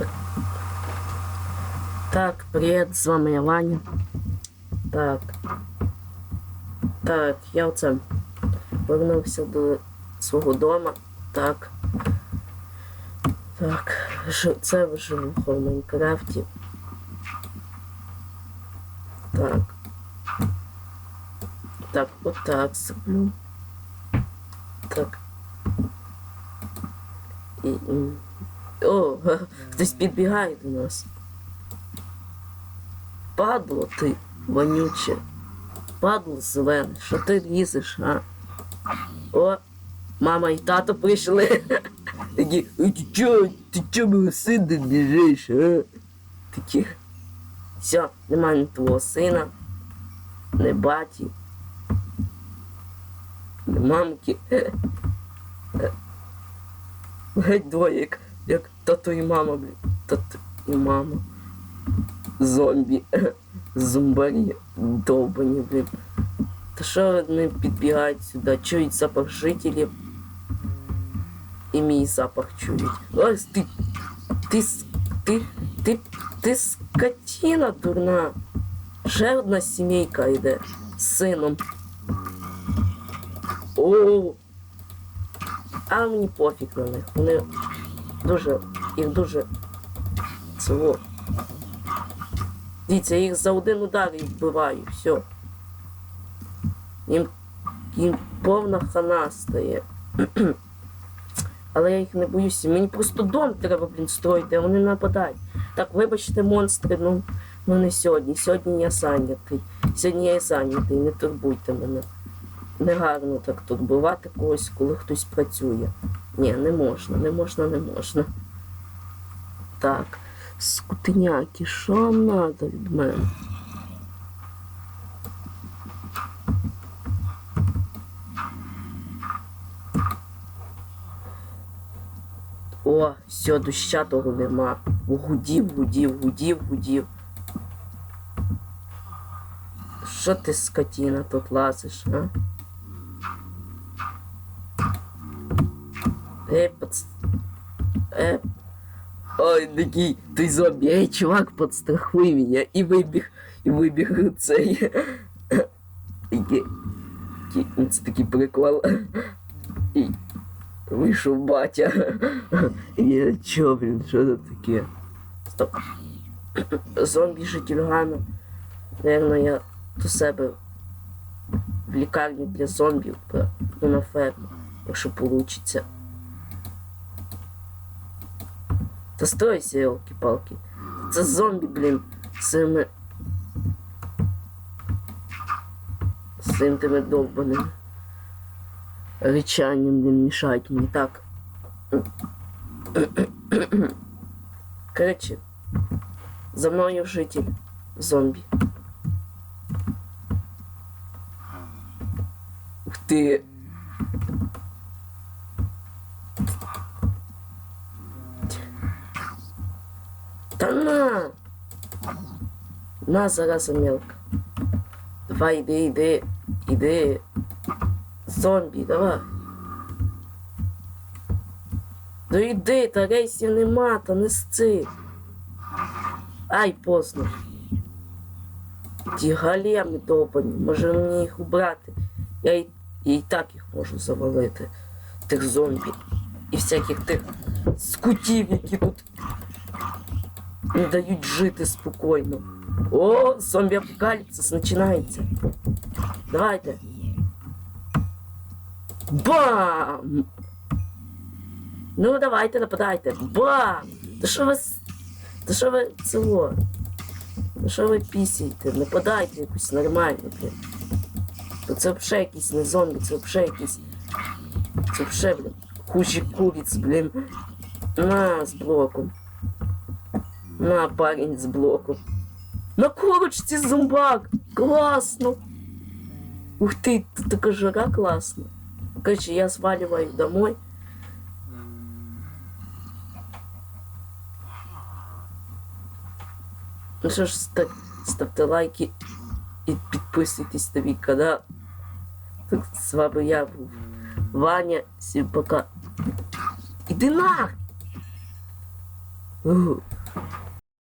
Так. Так, привіт, з вами я Ваня. Так. Так, я оце повернувся до свого дома. Так. Так, це вже в Майнкрафті. Так. Так, отак зроблю. Так. І, м, о, хтось підбігає до нас. Падло ти, вонюче. Падло зелене, що ти лізеш, а? О, мама і тато прийшли. Такі, «Ой, ти чо, ти чо мого сина біжиш, а? Такі. Все, нема ні твого сина, не баті, не мамки. Геть двоє, як, тато і мама, блін. Тато і мама. Зомбі. Зомбарі довбані, блін. Та що вони підбігають сюди, чують запах жителів. І мій запах чують. Ось ти. Ти. Ти. Ти. Ти скотіна дурна. Ще одна сімейка йде з сином. О. А мені пофіг на них. Вони дуже. Їх дуже. Цього. Дивіться, їх за один удар і вбиваю, все. Їм, їм повна хана стає. Але я їх не боюся. Мені просто дом треба, блін, строїти, а вони нападають. Так, вибачте, монстри, ну, ну не сьогодні. Сьогодні я зайнятий. Сьогодні я зайнятий, не турбуйте мене. Негарно так турбувати когось, коли хтось працює. Ні, не можна, не можна, не можна. Так. Скутиняки, що вам надо від мене? О, все, доща того нема. Гудів, гудів, гудів, гудів. Що ти, скотіна, тут лазиш, а? Ей, пац... Е... Ой, такий, ти зомбі, ей, чувак, подстрахуй мене. І вибіг, і вибіг цей. Який- Це такий прикол. І вийшов батя. І я чо, блін, що це таке? Стоп. Зомбі жительгана. Наверно, я до себе в лікарню для зомбів, на ферму, якщо получиться. Та стойся, елки-палки. Це зомбі, блін, цими. З цим тими довбаними речанням, блін, мішають мені так. Коротше, за мною житель зомбі. Ух ти. Та на! На, зараза мелка. Давай, іди, іди, іди. Зомбі, давай. Ну іди, та рейсів нема, та не сци. Ай, поздно. Ті галеми довбані, може мені їх убрати. Я і, я і так їх можу завалити. Тих зомбі. І всяких тих скутів, які тут не дають жити спокійно. О, зомбі апокаліпсис починається. Давайте. Бам! Ну, давайте, нападайте. Бам! Та що ви... Та що ви цього? Та що ви пісяєте? Нападайте якусь нормально, блін. То це взагалі якийсь не зомбі, це взагалі якийсь... Це взагалі, блін, хуже куриць, блін. На, з блоком. На, парень з блоком. На курочці зомбак! Класно! Ух ты, тут така жара класна. Короче, я сваливаю домой. Ну що ж, ста- ставте лайки і підписуйтесь на мій канал. Так, з вами я був Ваня. Всім пока. Іди нах! У.